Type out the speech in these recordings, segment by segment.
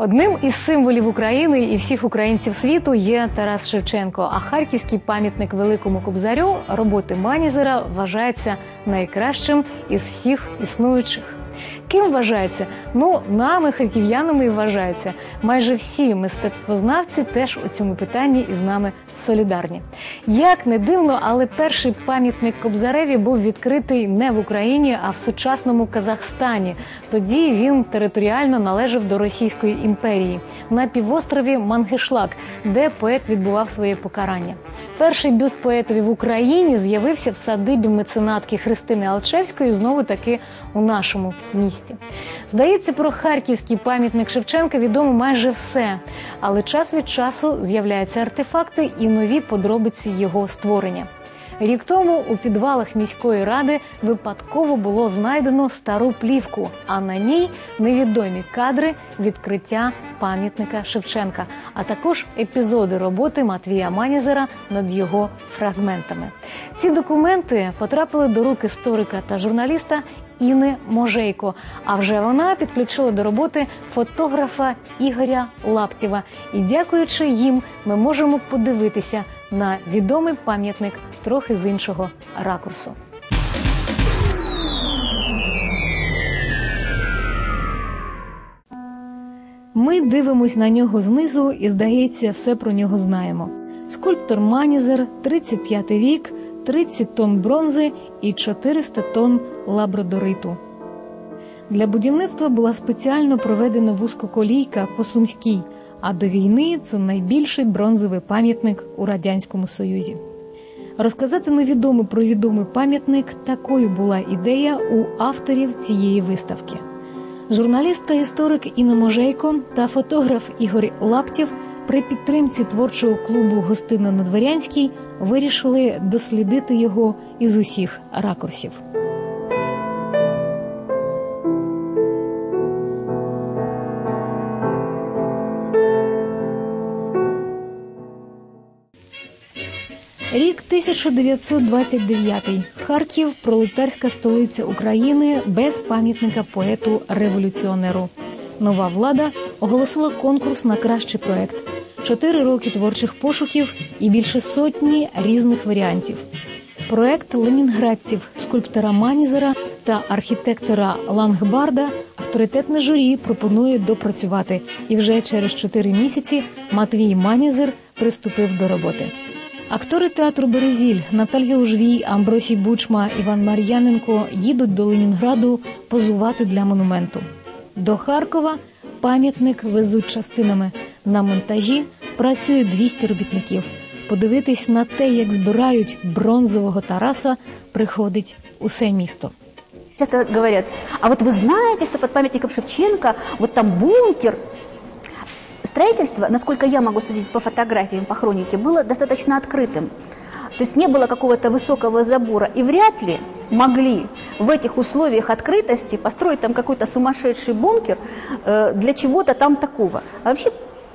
Одним із символів України і всіх українців світу є Тарас Шевченко. А харківський пам'ятник Великому Кобзарю роботи Манізера вважається найкращим із всіх існуючих. Ким вважається? Ну, нами, харків'янами, і вважається. Майже всі мистецтвознавці теж у цьому питанні із нами солідарні. Як не дивно, але перший пам'ятник Кобзареві був відкритий не в Україні, а в сучасному Казахстані. Тоді він територіально належав до Російської імперії на півострові Мангишлак, де поет відбував своє покарання. Перший бюст поетові в Україні з'явився в садибі меценатки Христини Алчевської, знову таки у нашому місті. Здається, про харківський пам'ятник Шевченка відомо майже все, але час від часу з'являються артефакти і нові подробиці його створення. Рік тому у підвалах міської ради випадково було знайдено стару плівку, а на ній невідомі кадри відкриття пам'ятника Шевченка, а також епізоди роботи Матвія Манізера над його фрагментами. Ці документи потрапили до рук історика та журналіста. Іни Можейко. А вже вона підключила до роботи фотографа Ігоря Лаптєва. І дякуючи їм, ми можемо подивитися на відомий пам'ятник трохи з іншого ракурсу. Ми дивимось на нього знизу і, здається, все про нього знаємо. Скульптор Манізер, 35 вік, 30 тонн бронзи і 400 тонн лабрадориту. Для будівництва була спеціально проведена вузькоколійка по Сумській, а до війни це найбільший бронзовий пам'ятник у Радянському Союзі. Розказати невідоме про відомий пам'ятник такою була ідея у авторів цієї виставки. Журналіст та історик Інна Можейко та фотограф Ігор Лаптєв при підтримці творчого клубу Гостина на Дворянській вирішили дослідити його із усіх ракурсів. Рік 1929. Харків, пролетарська столиця України без пам'ятника поету революціонеру. Нова влада оголосила конкурс на кращий проект. Чотири роки творчих пошуків і більше сотні різних варіантів. Проект ленінградців, скульптора Манізера та архітектора Лангбарда авторитетне журі пропонує допрацювати. І вже через чотири місяці Матвій Манізер приступив до роботи. Актори театру Березіль Наталія Ужвій, Амбросій Бучма, Іван Мар'яненко їдуть до Ленінграду позувати для монументу. До Харкова пам'ятник везуть частинами. На монтажі працює 200 робітників. Подивитись на те, як збирають бронзового Тараса, приходить усе місто. Часто говорят, а вот вы знаете, что под памятником Шевченко вот там бункер. Строительство, насколько я могу судить по фотографиям, по хронике, было достаточно открытым. То есть не было какого-то высокого забора. И вряд ли могли в этих условиях открытости построить там какой-то сумасшедший бункер э, для чего-то там такого. А вообще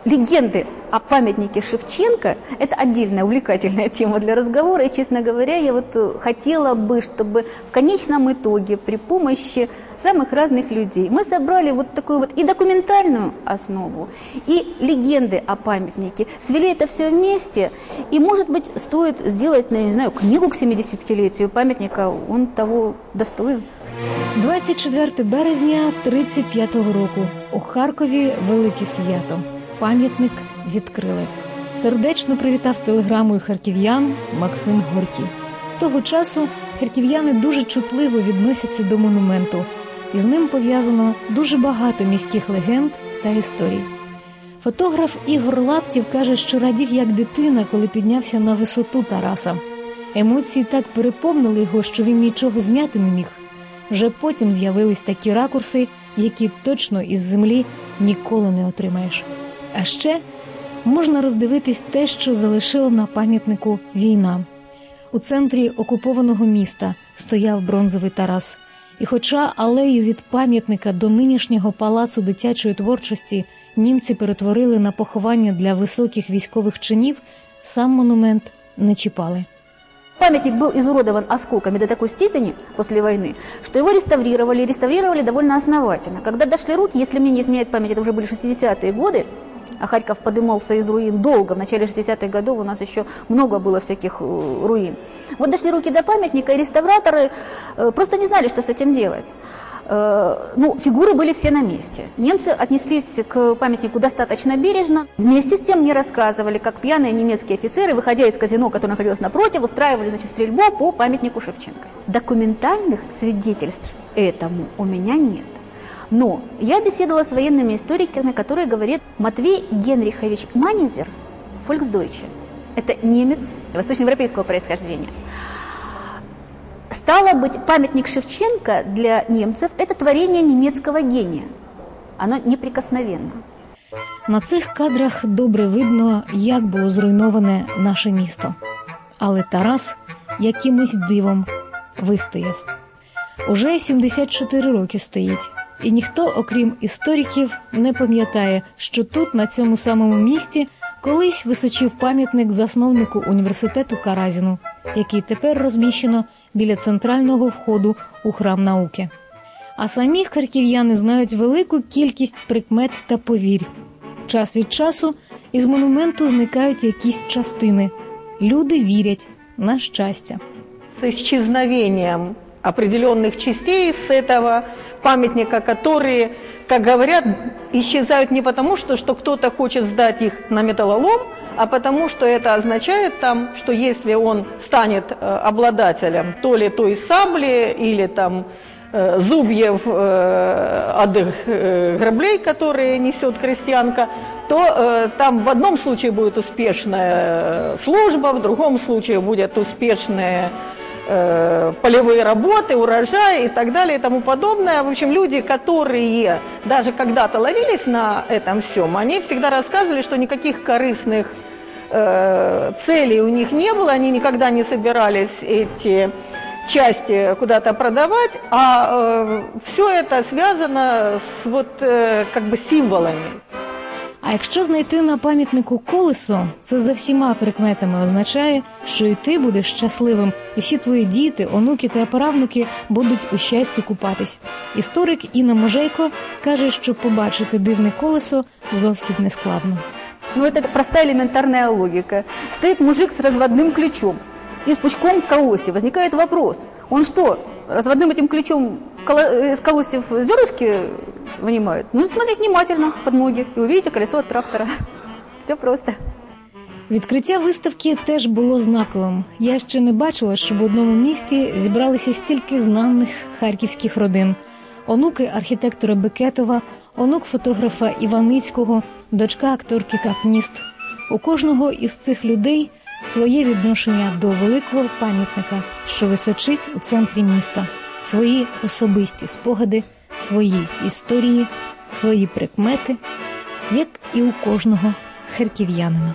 легенды о памятнике Шевченко – это отдельная увлекательная тема для разговора. И, честно говоря, я вот э, хотела бы, чтобы в конечном итоге при помощи самых разных людей мы собрали вот такую вот и документальную основу, и легенды о памятнике, свели это все вместе, и, может быть, стоит сделать, ну, я не знаю, книгу к 70-летию памятника, он того достоин. 24 березня 35-го року у Харкові велике свято. Пам'ятник відкрили. Сердечно привітав телеграмою харків'ян Максим Горький. З того часу харків'яни дуже чутливо відносяться до монументу, і з ним пов'язано дуже багато міських легенд та історій. Фотограф Ігор Лаптів каже, що радів як дитина, коли піднявся на висоту Тараса. Емоції так переповнили його, що він нічого зняти не міг. Вже потім з'явились такі ракурси, які точно із землі ніколи не отримаєш. А ще можна роздивитись те, що залишила на пам'ятнику війна. У центрі окупованого міста стояв бронзовий Тарас. І, хоча алею від пам'ятника до нинішнього палацу дитячої творчості німці перетворили на поховання для високих військових чинів, сам монумент не чіпали. памятник был изуродован осколками до такой степени после войны, что его реставрировали, и реставрировали довольно основательно. Когда дошли руки, если мне не изменяет память, это уже были 60-е годы, а Харьков подымался из руин долго. В начале 60-х годов у нас еще много было всяких э, руин. Вот дошли руки до памятника, и реставраторы э, просто не знали, что с этим делать. Э, ну, фигуры были все на месте. Немцы отнеслись к памятнику достаточно бережно. Вместе с тем мне рассказывали, как пьяные немецкие офицеры, выходя из казино, которое находилось напротив, устраивали значит, стрельбу по памятнику Шевченко. Документальных свидетельств этому у меня нет. Но я беседовала с военными историками, которые говорят, Матвей Генрихович Манизер, фольксдойче, это немец восточноевропейского происхождения. Стало быть, памятник Шевченко для немцев – это творение немецкого гения. Оно неприкосновенно. На цих кадрах добре видно, як було зруйноване наше місто. Але Тарас якимось дивом вистояв. Уже 74 роки стоїть, і ніхто, окрім істориків, не пам'ятає, що тут, на цьому самому місці, колись височив пам'ятник засновнику університету Каразіну, який тепер розміщено біля центрального входу у храм науки. А самі харків'яни знають велику кількість прикмет та повірь. Час від часу із монументу зникають якісь частини. Люди вірять на щастя. с исчезновением определенных частей с этого памятника, которые, как говорят, исчезают не потому, что, что кто-то хочет сдать их на металлолом, а потому что это означает там, что если он станет э, обладателем то ли той сабли или там э, зубьев э, от э, граблей, которые несет крестьянка, то э, там в одном случае будет успешная служба, в другом случае будет успешная э, полевые работы, урожай и так далее и тому подобное. В общем, люди, которые даже когда-то ловились на этом всем, они всегда рассказывали, что никаких корыстных э, целей у них не было, они никогда не собирались эти части куда-то продавать, а все это связано с вот э, как бы символами. А якщо знайти на пам'ятнику колесо, це за всіма прикметами означає, що і ти будеш щасливим, і всі твої діти, онуки та правнуки будуть у щасті купатись. Історик Інна Можейко каже, що побачити дивне колесо зовсім не складно. Ну, это простая элементарная логика. Стоит мужик с разводным ключом и с пучком колосьев. Возникает вопрос, он что, разводным этим ключом коло- из колосьев зернышки вынимает? Ну, смотреть внимательно под ноги и увидите колесо от трактора. Все просто. Відкриття виставки теж було знаковим. Я ще не бачила, щоб в одному місті зібралися стільки знаних харківських родин: онуки архітектора Бекетова, онук фотографа Іваницького, дочка акторки Капніст. У кожного із цих людей своє відношення до великого пам'ятника, що височить у центрі міста, свої особисті спогади, свої історії, свої прикмети, як і у кожного харків'янина.